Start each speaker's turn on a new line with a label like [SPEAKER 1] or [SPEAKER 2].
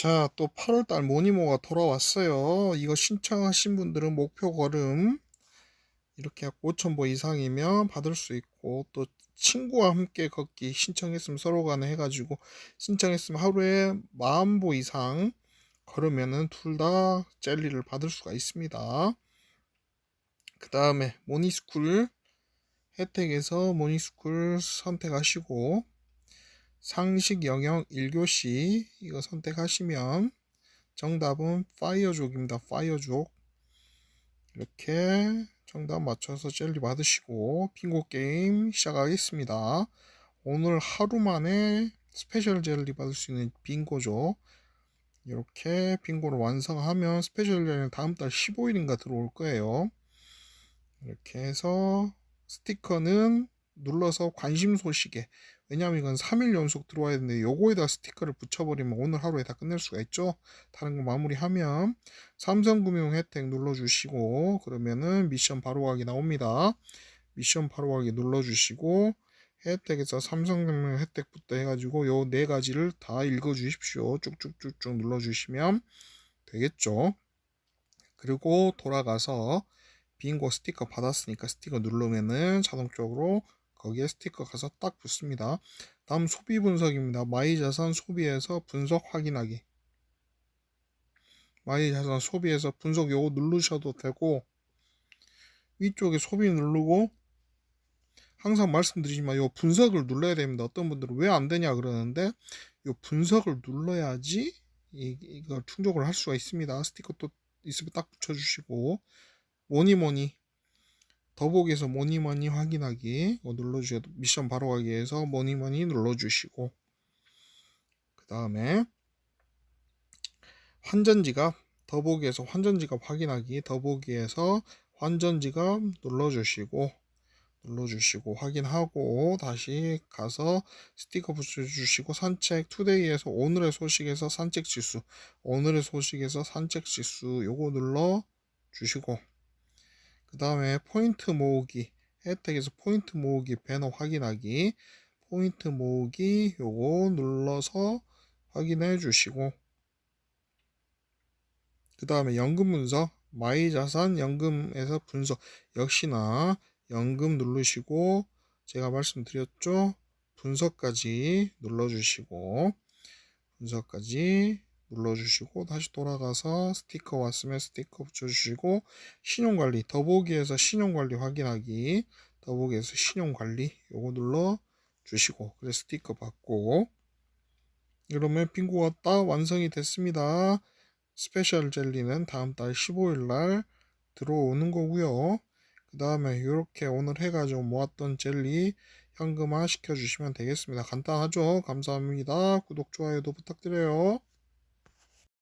[SPEAKER 1] 자, 또 8월달 모니모가 돌아왔어요. 이거 신청하신 분들은 목표 걸음 이렇게 5,000보 이상이면 받을 수 있고 또 친구와 함께 걷기 신청했으면 서로 간에 해가지고 신청했으면 하루에 40보 이상 걸으면은 둘 다 젤리를 받을 수가 있습니다. 그 다음에 모니스쿨 혜택에서 모니스쿨 선택하시고 상식 영역 1교시 이거 선택하시면 정답은 파이어족입니다. 파이어족 이렇게 정답 맞춰서 젤리 받으시고 빙고 게임 시작하겠습니다. 오늘 하루 만에 스페셜 젤리 받을 수 있는 빙고죠. 이렇게 빙고를 완성하면 스페셜 젤리는 다음 달 15일인가 들어올 거예요. 이렇게 해서 스티커는 눌러서 관심 소식에. 왜냐면 이건 3일 연속 들어와야 되는데 요거에다 스티커를 붙여버리면 오늘 하루에 다 끝낼 수가 있죠? 다른 거 마무리하면 삼성금융 혜택 눌러주시고 그러면은 미션 바로 가기 나옵니다. 미션 바로 가기 눌러주시고 혜택에서 삼성금융 혜택부터 해가지고 요 네 가지를 다 읽어주십시오. 쭉쭉쭉쭉 눌러주시면 되겠죠? 그리고 돌아가서 빙고 스티커 받았으니까 스티커 누르면은 자동적으로 거기에 스티커 가서 딱 붙습니다. 다음 소비 분석입니다. 마이 자산 소비에서 분석 확인하기. 마이 자산 소비에서 분석 요거 누르셔도 되고 위쪽에 소비 누르고 항상 말씀드리지만 요 분석을 눌러야 됩니다. 어떤 분들은 왜 안 되냐 그러는데 요 분석을 눌러야지 이, 이걸 충족을 할 수가 있습니다. 스티커 또 있으면 딱 붙여주시고 뭐니 뭐니 더보기에서 뭐니 뭐니 확인하기 이거 눌러주셔도 미션 바로 가기 위해서 뭐니 뭐니 눌러주시고 그 다음에 환전지갑 더보기에서 환전지갑 확인하기 더보기에서 환전지갑 눌러주시고 눌러주시고 확인하고 다시 가서 스티커 붙여주시고 산책 투데이에서 오늘의 소식에서 산책 지수 오늘의 소식에서 산책 지수 요거 눌러 주시고 그 다음에 포인트 모으기 혜택에서 포인트 모으기 배너 확인하기 포인트 모으기 요거 눌러서 확인해 주시고 그 다음에 연금 분석 마이 자산 연금에서 분석 역시나 연금 누르시고 제가 말씀드렸죠? 분석까지 눌러주시고 분석까지 눌러주시고 다시 돌아가서 스티커 왔으면 스티커 붙여주시고 신용관리 더보기에서 신용관리 확인하기 더보기에서 신용관리 요거 눌러 주시고 그래 스티커 받고. 이러면 빙고가 딱 완성이 됐습니다. 스페셜 젤리는 다음 달 15일 날 들어오는 거고요. 그 다음에 이렇게 오늘 해가지고 모았던 젤리 현금화 시켜주시면 되겠습니다. 간단하죠? 감사합니다. 구독 좋아요도 부탁드려요